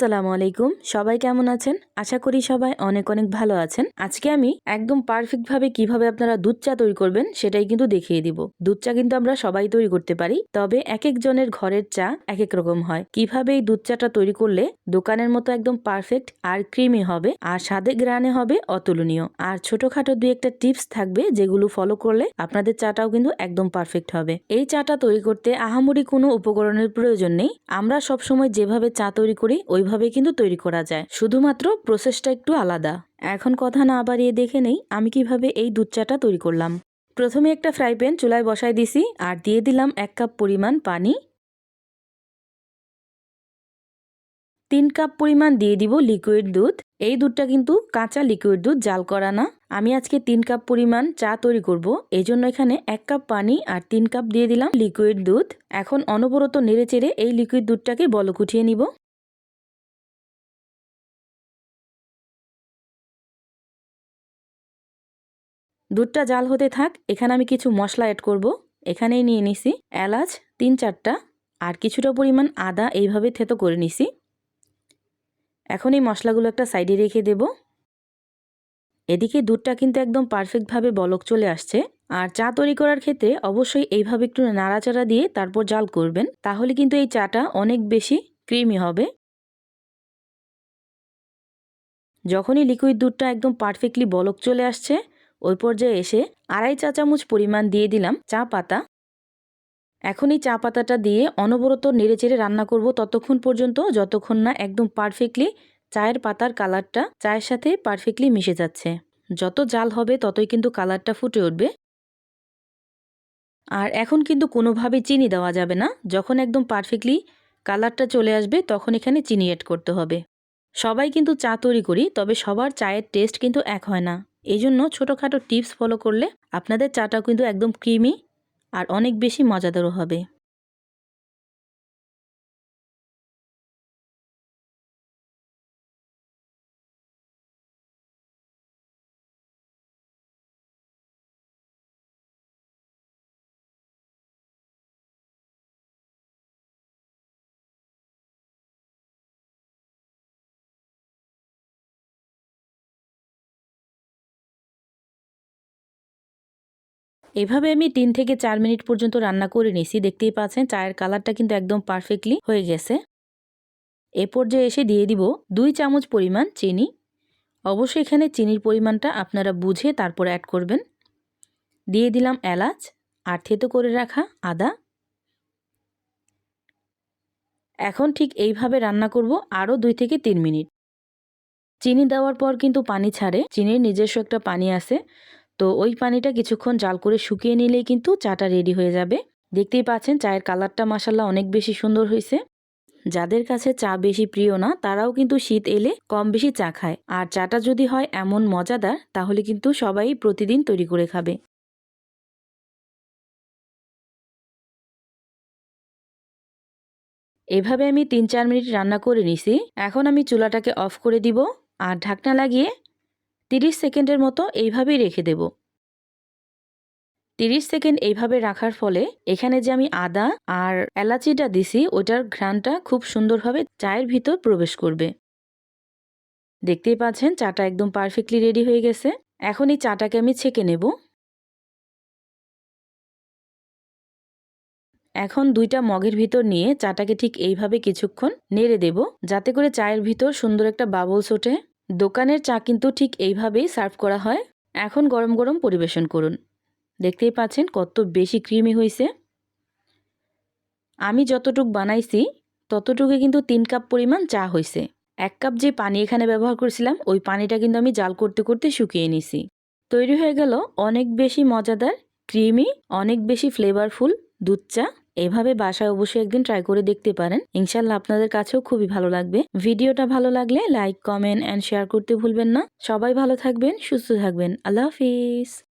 আসসালামু আলাইকুম। সবাই কেমন আছেন? আশা করি সবাই অনেক অনেক ভালো আছেন। আজকে আমি একদম পারফেক্ট ভাবে কীভাবে আপনারা দুধ চা তৈরি করবেন সেটাই কিন্তু দেখিয়ে দিব। দুধ চা কিন্তু আমরা সবাই তৈরি করতে পারি, তবে এক একজনের ঘরের চা এক এক রকম হয়। কীভাবে এই দুধ চাটা তৈরি করলে দোকানের মতো একদম পারফেক্ট আর ক্রিমি হবে আর স্বাদে গ্রানে হবে অতুলনীয়। আর ছোটখাটো দুই একটা টিপস থাকবে যেগুলো ফলো করলে আপনাদের চাটাও কিন্তু একদম পারফেক্ট হবে। এই চাটা তৈরি করতে আহামরি কোনো উপকরণের প্রয়োজন নেই। আমরা সবসময় যেভাবে চা তৈরি করি, ওইভাবে কিন্তু তৈরি করা যায়। শুধুমাত্র প্রসেসটা একটু আলাদা। এখন কথা না বাড়িয়ে দেখে নেই আমি কীভাবে এই দুধ চাটা তৈরি করলাম। প্রথমে একটা ফ্রাই প্যান চুলায় বসাই দিছি আর দিয়ে দিলাম এক কাপ পরিমাণ পানি। তিন কাপ পরিমাণ দিয়ে দিব লিকুইড দুধ। এই দুধটা কিন্তু কাঁচা লিকুইড দুধ, জাল করা না। আমি আজকে তিন কাপ পরিমাণ চা তৈরি করব। এই জন্য এখানে এক কাপ পানি আর তিন কাপ দিয়ে দিলাম লিকুইড দুধ। এখন অনবরত নেড়ে চেড়ে এই লিকুইড দুধটাকে বলক উঠিয়ে নিব। দুধটা জাল হতে থাক, এখানে আমি কিছু মশলা অ্যাড করব। এখানেই নিয়ে নিছি এলাচ, তিন চারটা, আর কিছুটা পরিমাণ আদা, এইভাবে থেতো করে নিছি। এখন এই মশলাগুলো একটা সাইডে রেখে দেব। এদিকে দুধটা কিন্তু একদম পারফেক্টভাবে বলক চলে আসছে। আর চা তৈরি করার ক্ষেত্রে অবশ্যই এইভাবে একটু নাড়াচাড়া দিয়ে তারপর জাল করবেন। তাহলে কিন্তু এই চাটা অনেক বেশি ক্রিমি হবে। যখনই লিকুইড দুধটা একদম পারফেক্টলি বলক চলে আসছে ওই পর্যায়ে এসে আড়াই চা চামচ পরিমাণ দিয়ে দিলাম চা পাতা। এখন এই চা পাতাটা দিয়ে অনবরত নেড়েচেড়ে রান্না করব ততক্ষণ পর্যন্ত যতক্ষণ না একদম পারফেক্টলি চায়ের পাতার কালারটা চায়ের সাথে পারফেক্টলি মিশে যাচ্ছে। যত জাল হবে ততই কিন্তু কালারটা ফুটে উঠবে। আর এখন কিন্তু কোনোভাবে চিনি দেওয়া যাবে না। যখন একদম পারফেক্টলি কালারটা চলে আসবে তখন এখানে চিনি অ্যাড করতে হবে। সবাই কিন্তু চা তৈরি করি, তবে সবার চায়ের টেস্ট কিন্তু এক হয় না। এই জন্য ছোটোখাটো টিপস ফলো করলে আপনাদের চাটাও কিন্তু একদম ক্রিমি আর অনেক বেশি মজাদারও হবে। এভাবে আমি তিন থেকে চার মিনিট পর্যন্ত রান্না করে নিছি, দেখতেই পাচ্ছেন চায়ের কালারটা কিন্তু একদম পারফেক্টলি হয়ে গেছে। এ পর্যায়ে এসে দিয়ে দিব দুই চামচ পরিমাণ চিনি। অবশ্যই এখানে চিনির পরিমাণটা আপনারা বুঝে তারপর অ্যাড করবেন। দিয়ে দিলাম এলাচ আর থেতো করে রাখা আদা। এখন ঠিক এইভাবে রান্না করব আরও দুই থেকে তিন মিনিট। চিনি দেওয়ার পর কিন্তু পানি ছাড়ে, চিনির নিজস্ব একটা পানি আছে। তো ওই পানিটা কিছুক্ষণ জাল করে শুকিয়ে নিলেই কিন্তু চাটা রেডি হয়ে যাবে। দেখতেই পাচ্ছেন চায়ের কালারটা মাসাল্লাহ অনেক বেশি সুন্দর হয়েছে। যাদের কাছে চা বেশি প্রিয় না, তারাও কিন্তু শীত এলে কম বেশি চা খায়। আর চাটা যদি হয় এমন মজাদার, তাহলে কিন্তু সবাই প্রতিদিন তৈরি করে খাবে। এভাবে আমি তিন চার মিনিট রান্না করে নিছি। এখন আমি চুলাটাকে অফ করে দিব। আর ঢাকনা লাগিয়ে তিরিশ সেকেন্ডের মতো এইভাবেই রেখে দেব। তিরিশ সেকেন্ড এইভাবে রাখার ফলে এখানে যে আমি আদা আর এলাচিটা দিছি, ওটার ঘ্রাণটা খুব সুন্দরভাবে চায়ের ভিতর প্রবেশ করবে। দেখতেই পাচ্ছেন, চাটা একদম পারফেক্টলি রেডি হয়ে গেছে। এখন এই চাটাকে আমি ছেঁকে নেব। এখন দুইটা মগের ভিতর নিয়ে চাটাকে ঠিক এইভাবে কিছুক্ষণ নেড়ে দেব, যাতে করে চায়ের ভিতর সুন্দর একটা বাবলস ওঠে। দোকানের চা কিন্তু ঠিক এইভাবেই সার্ভ করা হয়। এখন গরম গরম পরিবেশন করুন। দেখতেই পাচ্ছেন কত বেশি ক্রিমি হয়েছে আমি যতটুক বানাইছি, ততটুকু কিন্তু তিন কাপ পরিমাণ চা হয়েছে এক কাপ যে পানি এখানে ব্যবহার করেছিলাম, ওই পানিটা কিন্তু আমি জাল করতে করতে শুকিয়ে নিছি। তৈরি হয়ে গেল অনেক বেশি মজাদার, ক্রিমি, অনেক বেশি ফ্লেভারফুল দুধ চা। এভাবে বাসায় অবশ্যই একদিন ট্রাই করে দেখতে পারেন। ইনশাল্লাহ আপনাদের কাছেও খুবই ভালো লাগবে। ভিডিওটা ভালো লাগলে লাইক কমেন্ট অ্যান্ড শেয়ার করতে ভুলবেন না। সবাই ভালো থাকবেন, সুস্থ থাকবেন। আল্লাহ হাফিজ।